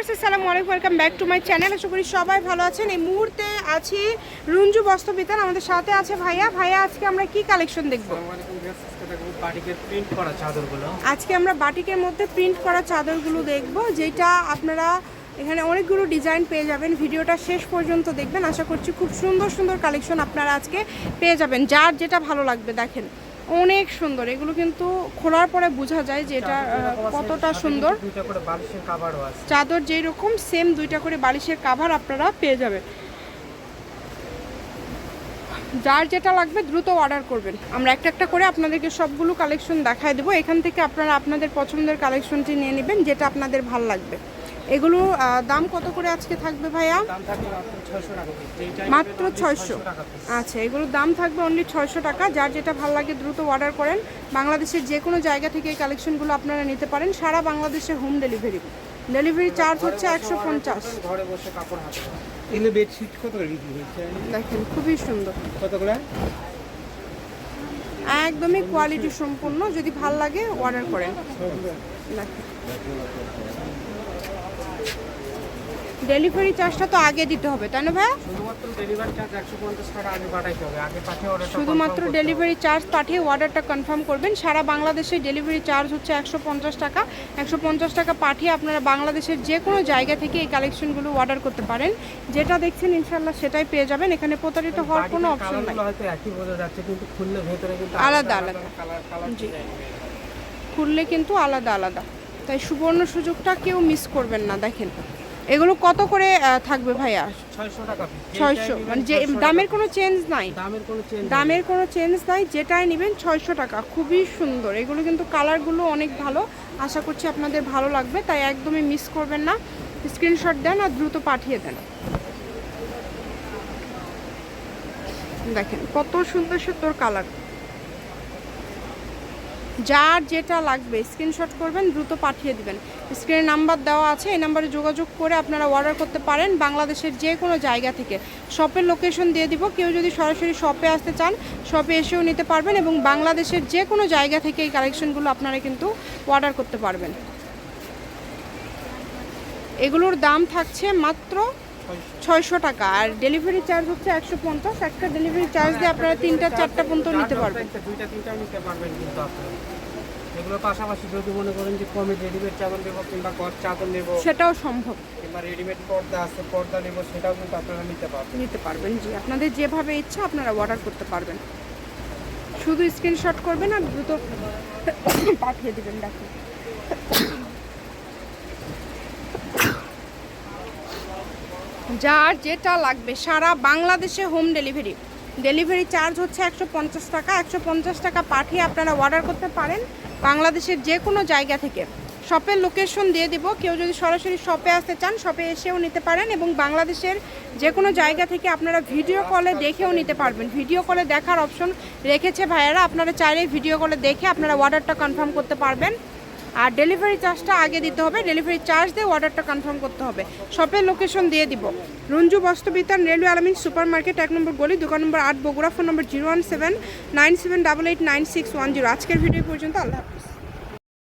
Viewers আসসালামু আলাইকুম welcome back to my channel. আশা করি সবাই ভালো আছেন। এই মুহূর্তে আছি রঞ্জু বস্ত্রবিতান আমাদের সাথে আছে ভাইয়া। ভাইয়া আজকে আমরা কি কালেকশন দেখব? আজকে আমরা বাটিকের মধ্যে প্রিন্ট করা চাদরগুলো দেখব যেটা আপনারা এখানে অনেকগুলো ডিজাইন পেয়ে যাবেন। ভিডিওটা শেষ পর্যন্ত দেখবেন। আশা করছি খুব সুন্দর সুন্দর কালেকশন আপনারা আজকে পেয়ে যাবেন। যার যেটা ভালো লাগবে দেখেন। অনেক সুন্দর। এগুলো কিন্তু খোলার পরে বোঝা যায় যে এটা কতটা সুন্দর। চাদর যেই রকম সেম দুইটা করে বালিশের কাভার আপনারা পেয়ে যাবেন। যার যেটা লাগবে দ্রুত অর্ডার করবেন। আমরা একটা একটা করে আপনাদেরকে সবগুলো কালেকশন দেখায় দেবো। এখান থেকে আপনারা আপনাদের পছন্দের কালেকশনটি নিয়ে নেবেন যেটা আপনাদের ভালো লাগবে। এগুলো দাম কত করে আজকে থাকবে ভাইয়া? মাত্র 600 টাকা piece। যেইটাই মাত্র নেবেন only ছয়শো 600 টাকা piece। আচ্ছা এগুলোর দাম থাকবে অনলি ছয়শো টাকা। যার যেটা ভালো লাগে দ্রুত অর্ডার করেন। বাংলাদেশের যে কোনো জায়গা থেকে এই কালেকশনগুলো আপনারা নিতে পারেন। সারা বাংলাদেশে হোম ডেলিভারি ডেলিভারি চার্জ হচ্ছে একশো পঞ্চাশ। দেখেন খুবই সুন্দর। কত করে? একদমই কোয়ালিটি সম্পূর্ণ। যদি ভালো লাগে অর্ডার করেন। দেখেন। ডেলিভারি চার্জটা তো আগে দিতে হবে তাই না ভাইয়া? শুধুমাত্র ডেলিভারি চার্জ 150 টাকা আগে পাঠাইতে হবে। আগে পাঠিয়ে অর্ডারটা শুধুমাত্র ডেলিভারি চার্জ পাঠিয়ে অর্ডারটা কনফার্ম করবেন। সারা বাংলাদেশে ডেলিভারি চার্জ হচ্ছে একশো পঞ্চাশ টাকা। একশো পঞ্চাশ টাকা পাঠিয়ে আপনারা বাংলাদেশের যে কোনো জায়গা থেকে এই কালেকশনগুলো অর্ডার করতে পারেন। যেটা দেখছেন ইনশাল্লাহ সেটাই পেয়ে যাবেন। এখানে প্রতারিত হওয়ার কোনো অপশন নাই। কালারগুলো হয়তো একই বোঝা যাচ্ছে কিন্তু খুললে ভেতরে কিন্তু আলাদা আলাদা। জি। খুললে কিন্তু আলাদা আলাদা। তাই সুবর্ণ সুযোগটা কেউ মিস করবেন না দেখেন। এগুলো কত করে থাকবে ভাইয়া? 600 টাকা piece। ছয়শো। মানে যে দামের কোনো চেঞ্জ নাই। দামের কোনো চেঞ্জ দামের কোনো চেঞ্জ নাই যেটাই নেবেন ছয়শো টাকা। খুবই সুন্দর। এগুলো কিন্তু কালারগুলো অনেক ভালো। আশা করছি আপনাদের ভালো লাগবে তাই একদমই মিস করবেন না। স্ক্রিনশট দেন আর দ্রুত পাঠিয়ে দেন। দেখেন কত সুন্দর সুন্দর কালার যার যেটা লাগবে স্ক্রিনশট করবেন, দ্রুত পাঠিয়ে দিবেন। স্ক্রিনে নাম্বার দেওয়া আছে, এই নাম্বারে যোগাযোগ করে আপনারা অর্ডার করতে পারেন বাংলাদেশের যে কোনো জায়গা থেকে। শপের লোকেশন দিয়ে দিব, কেউ যদি সরাসরি শপে আসতে চান শপে এসেও নিতে পারবেন এবং বাংলাদেশের যে কোনো জায়গা থেকে এই কালেকশনগুলো আপনারা কিন্তু অর্ডার করতে পারবেন। এগুলোর দাম থাকছে মাত্র ছয়শো টাকা। আর ডেলিভারি চার্জ হচ্ছে একশো পঞ্চাশ। একটা ডেলিভারি চার্জ দিয়ে আপনারা তিনটা চারটা পর্যন্ত নিতে পারবেন। দুইটা তিনটা নিতে পারবেন কিন্তু আপনারা। এগুলোর পাশাপাশি যদি মনে করেন যে কমে রেডিমেড চাদর নেব কিংবা কট চাদর নেব সেটাও সম্ভব। কিংবা রেডিমেড পর্দা আছে পর্দা নেব সেটাও কিন্তু আপনারা নিতে পারবেন। নিতে পারবেন জি। আপনাদের যেভাবে ইচ্ছা আপনারা অর্ডার করতে পারবেন। শুধু স্ক্রিনশট করবেন আর দ্রুত পাঠিয়ে দেবেন দেখুন। যার যেটা লাগবে, সারা বাংলাদেশে হোম ডেলিভারি ডেলিভারি চার্জ হচ্ছে একশো পঞ্চাশ টাকা। একশো পঞ্চাশ টাকা পাঠিয়ে আপনারা অর্ডার করতে পারেন বাংলাদেশের যে কোনো জায়গা থেকে। শপের লোকেশন দিয়ে দিব। কেউ যদি সরাসরি শপে আসতে চান শপে এসেও নিতে পারেন এবং বাংলাদেশের যে কোনো জায়গা থেকে আপনারা ভিডিও কলে দেখেও নিতে পারবেন। ভিডিও কলে দেখার অপশন রেখেছে ভাইয়েরা। আপনারা চাইলেই ভিডিও কলে দেখে আপনারা অর্ডারটা কনফার্ম করতে পারবেন। আর ডেলিভারি চার্জটা আগে দিতে হবে। ডেলিভারি চার্জ দিয়ে অর্ডারটা কনফার্ম করতে হবে। শপের লোকেশন দিয়ে দিব। Ranju Bastrabitan railway Alamin super market এক নম্বর গলি, দোকান নম্বর আট, Bogura, phone number zero one seven nine seven double eight nine six one zero আজকের ভিডিও পর্যন্ত, আল্লাহ হাফিজ।